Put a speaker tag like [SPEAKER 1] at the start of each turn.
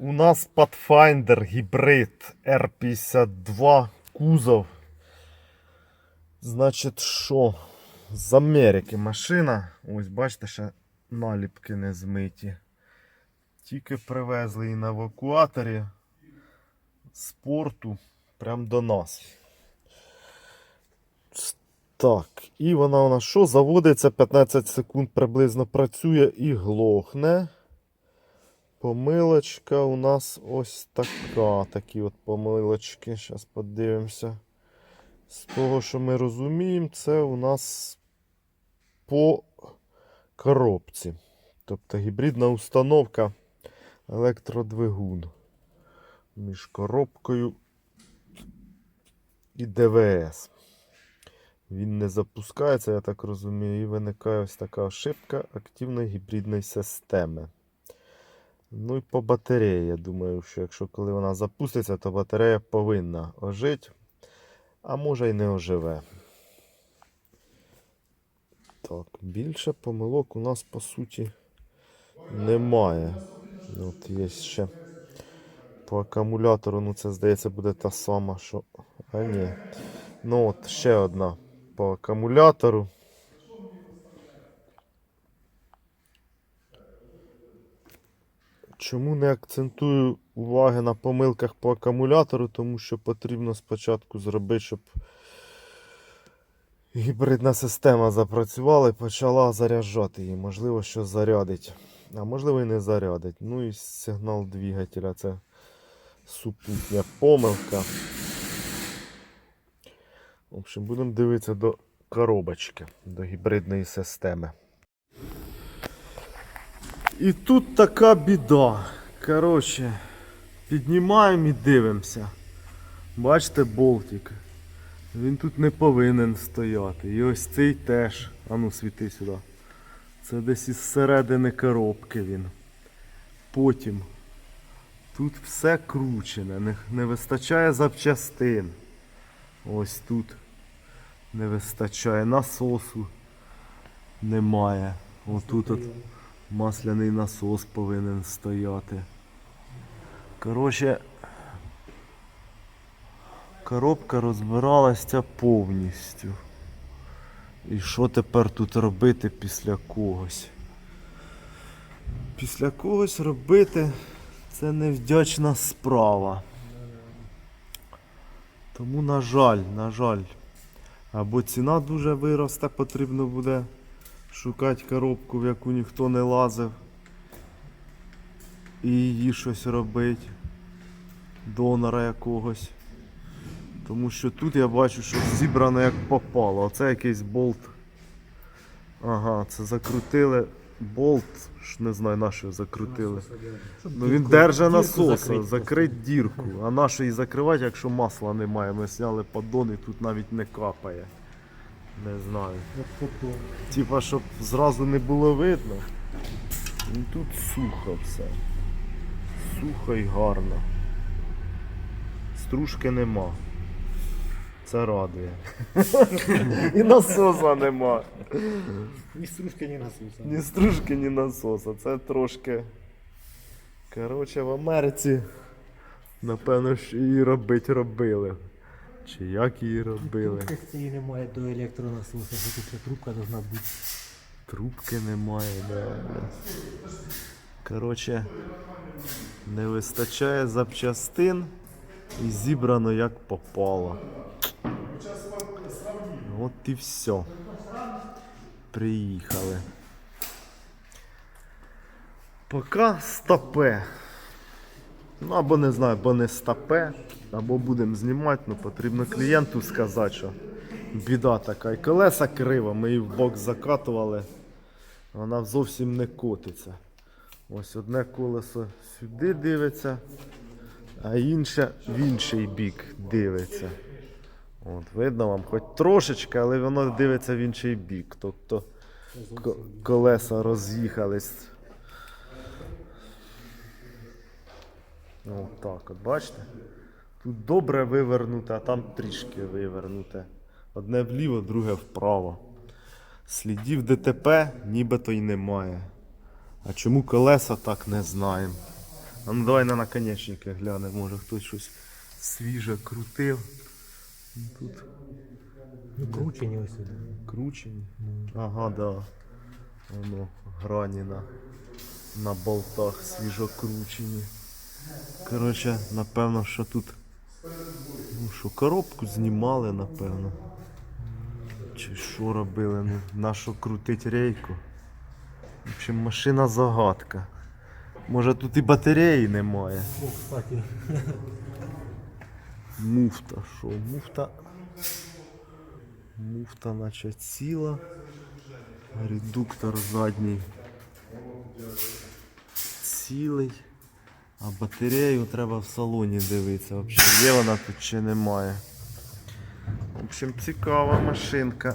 [SPEAKER 1] У нас Pathfinder гібрид R52 кузов. Значить, що? З Америки машина. Ось бачите, ще наліпки не змиті. Тільки привезли її на евакуаторі з порту прямо до нас. Так, і вона у нас що? Заводиться 15 секунд приблизно працює і глохне. Помилочка у нас ось така. Такі от помилочки. Зараз подивимося. З того, що ми розуміємо, це у нас по коробці. Тобто гібридна установка електродвигун між коробкою і ДВС. Він не запускається, я так розумію, і виникає ось така ошибка активної гібридної системи. Ну і по батареї, я думаю, що якщо коли вона запуститься, то батарея повинна ожити, а може й не оживе. Так, більше помилок у нас по суті немає. От є ще по акумулятору, ну це здається буде та сама, що. А ні. Ну от ще одна по акумулятору. Чому не акцентую уваги на помилках по акумулятору? Тому що потрібно спочатку зробити, щоб гібридна система запрацювала і почала заряджати її. Можливо, що зарядить. А можливо і не зарядить. Ну і сигнал двигателя це супутня помилка. В общем, будемо дивитися до коробочки, до гібридної системи. І тут така біда. Коротше, піднімаємо і дивимося. Бачите болтик? Він тут не повинен стояти. І ось цей теж. А ну світи сюди. Це десь із середини коробки він. Потім. Тут все кручене, не, не вистачає запчастин. Ось тут не вистачає насосу. Немає. Отут от масляний насос повинен стояти. Коротше, коробка розбиралася повністю. І що тепер тут робити після когось? Після когось робити це невдячна справа. Тому, на жаль, на жаль, або ціна дуже виросте, потрібно буде шукати коробку, в яку ніхто не лазив. І її щось робити. Донора якогось. Тому що тут я бачу, що зібрано як попало. Оце якийсь болт. Ага, це закрутили болт. ж Не знаю, на що закрутили. Ну він держить насоса, закрить дірку. А на що її закривати, якщо масла немає? Ми зняли поддон і тут навіть не капає. Не знаю. Типа, щоб зразу не було видно. Ну, тут сухо все. Сухо і гарно. Стружки нема. Це радує. І насоса нема.
[SPEAKER 2] Ні стружки, ні насоса.
[SPEAKER 1] Ні стружки, ні насоса. Це трошки. Коротше, в Америці. Напевно, що її робити робили. Чи як її робили?
[SPEAKER 2] Трубки цієї немає до електронасоса, тут трубка должна бути.
[SPEAKER 1] Трубки немає, да. Коротше, не вистачає запчастин і зібрано як попало. От і все. Приїхали. Поки стопе. Ну або не знаю, або не стопе, або будемо знімати, ну потрібно клієнту сказати, що біда така. І колеса криво, ми її в бок закатували, вона зовсім не котиться. Ось одне колесо сюди дивиться, а інше в інший бік дивиться. От, видно вам, хоч трошечки, але воно дивиться в інший бік. Тобто ко- колеса роз'їхались. От так, от бачите? Тут добре вивернуте, а там трішки вивернуте. Одне вліво, друге вправо. Слідів ДТП нібито й немає. А чому колеса так не знаємо. А ну давай на наконечники глянемо, може хтось щось свіже крутив. Ну, Тут
[SPEAKER 2] Ну, кручені ось
[SPEAKER 1] кручені. Ага, да. Воно грані на, на болтах свіжо кручені. Коротше, напевно, що тут. Ну що, коробку знімали, напевно. Чи що робили? Ну, на що крутить рейку. В общем, машина загадка. Може тут і батареї немає. Муфта, що? Муфта. Муфта наче ціла. Редуктор задній. Цілий. А батарею треба в салоні дивитися. Взагалі є вона тут чи немає. В общем, цікава машинка.